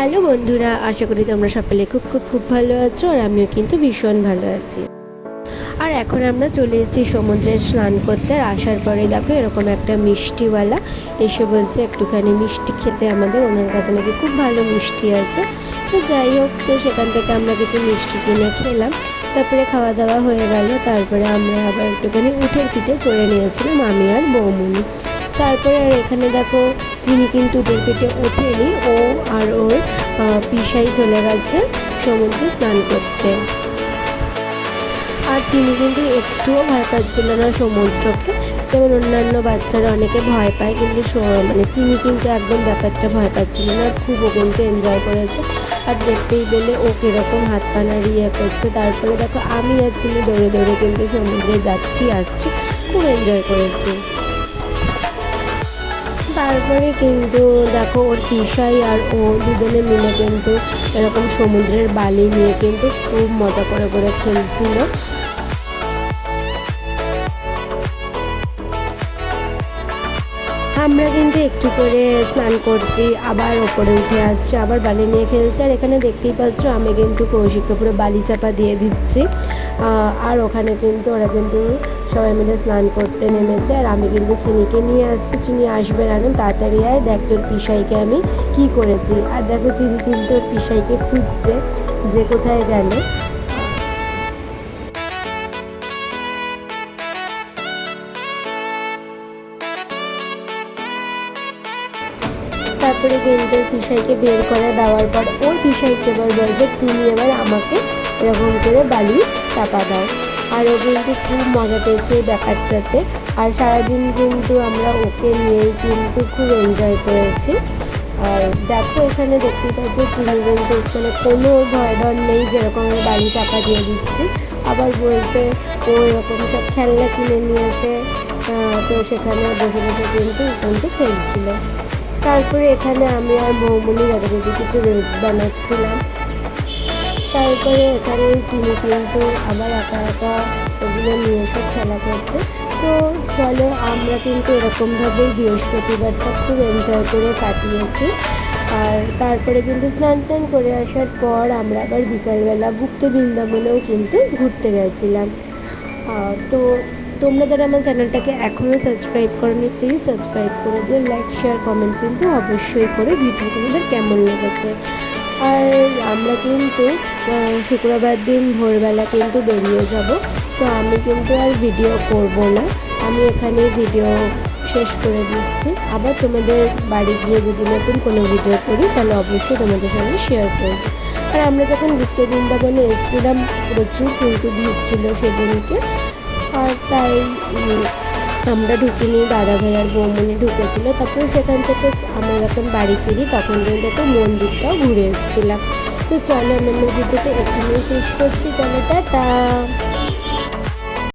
Hello বন্ধুরা, আশা করি তোমরা সকলে খুব খুব খুব ভালো আছো আর আমিও কিন্তু ভীষণ ভালো আছি। আর এখন আমরা চলে এসেছি সমুদ্রে স্নান করতে আর আসার পরে দেখো এরকম একটা মিষ্টিওয়ালা এসে বলছে একটুখানি মিষ্টি খেতে আমাদের। ওনার কাছে নাকি খুব ভালো মিষ্টি আছে। তো যাই হোক, তো সেখান থেকে আমরা কিছু মিষ্টি কিনে খেলাম। তারপরে খাওয়া দাওয়া হয়ে গেল। তারপরে আমরা আবার একটুখানি উঠের পিঠে চড়ে নিয়েছিলাম, আমি আর বৌমুনি। তারপরে আর এখানে দেখো যিনি কিন্তু পিঠে ওঠেনি ও আর ওর পিসাই চলে গেছে সমুদ্রে স্নান করতে। আর চিনি কিন্তু একটুও ভয় পাচ্ছিল না সমুদ্রকে। যেমন অন্যান্য বাচ্চারা অনেকে ভয় পায়, কিন্তু মানে চিনি কিন্তু একদম ব্যাপারটা ভয় পাচ্ছিল না। খুব ও কিন্তু এনজয় করেছে। আর দেখতেই পেলে ও কীরকম হাত পা নাড়িয়ে করছে। তারপরে দেখো, আমি আর চিনি দৌড়ে দৌড়ে কিন্তু সমুদ্রে যাচ্ছি, আসছি। খুব এনজয় করেছি। তারপরে কিন্তু দেখো ওর তিশাই আর ও দুজনে মিলে কিন্তু এরকম সমুদ্রের বালি নিয়ে কিন্তু খুব মজা করে করে খেলছিল। আমরা কিন্তু একটু করে স্নান করছি, আবার ওপরে উঠে আসছি, আবার বালি নিয়ে খেলছি। আর এখানে দেখতেই পাচ্ছ, আমি কিন্তু কৌশিককে পুরো বালি চাপা দিয়ে দিচ্ছি। আর ওখানে কিন্তু ওরা কিন্তু সবাই মিলে স্নান করতে নেমেছে। আর আমি কিন্তু চিনিকে নিয়ে আসছি। চিনি আসবে রানুন তাড়াতাড়ি আয়, দেখ তোর পিসাইকে আমি কি করেছি। আর দেখো, চিনি কিন্তু পিসাইকে খুঁজছে যে কোথায় গেল। তারপরে কিন্তু পিসাইকে বের করে দেওয়ার পর ওর পিসাইকে এবার বলছে তুমি এবার আমাকে এরকম করে বালি চাপা দাও। আর ও কিন্তু খুব মজা পেয়েছে ব্যাপারটাতে। আর সারাদিন কিন্তু আমরা ওকে নিয়েই কিন্তু খুব এনজয় করেছি। আর দেখো, এখানে দেখতে পাচ্ছি চিনি কিন্তু মানে কোনো ভয় ডর নেই, যেরকম আমি বালি চাপা দিয়ে দিচ্ছি। আবার বলতে ও এরকম সব খেলনা কিনে নিয়েছে। তো সেখানে বসে বসে কিন্তু কিন্তু খেলছিল। তারপরে এখানে আমি আর বৌমনি দাদাদিদি কিছু রিলস বানাচ্ছিলাম। তারপরে এখানে চিনি কিন্তু আবার একা একা ওগুলো নিয়ে সব খেলা করছে। তো চলো আমরা কিন্তু এরকমভাবেই বৃহস্পতিবারটা খুব এনজয় করে কাটিয়েছি। আর তারপরে কিন্তু স্নান টান করে আসার পর আমরা আবার বিকালবেলা গুপ্ত বৃন্দাবনেও কিন্তু ঘুরতে গেছিলাম। তো তোমরা যারা আমার চ্যানেলটাকে এখনও সাবস্ক্রাইব করনি প্লিজ সাবস্ক্রাইব করে দিও লাইক শেয়ার কমেন্ট কিন্তু অবশ্যই করে ভিডিও তোমাদের কেমন লেগেছে। আর আমরা কিন্তু শুক্রবার দিন ভোরবেলা কিন্তু বেরিয়ে যাব, তো আমি কিন্তু আর ভিডিও করব না। আমি এখানে ভিডিও শেষ করে দিচ্ছি। আবার তোমাদের বাড়ি গিয়ে যদি নতুন কোনো ভিডিও করি, তাহলে অবশ্যই তোমাদের সঙ্গে শেয়ার করব। আর আমরা যখন ঘুরতে বৃন্দাবনে এসেছিলাম, প্রচুর কিন্তু ভিড় ছিল সেদিনকে। আর তাই আমরা ঢুকিনি, দাদা ভাই আর বৌমনি ঢুকেছিল। তারপর সেখান থেকে আমরা যখন বাড়ি ফিরি, তখন কিন্তু মন্দিরটাও ঘুরে এসেছিলাম। তো চলো আমি ভিডিওটা এখানেই শেষ করছি, তাহলে টাটা।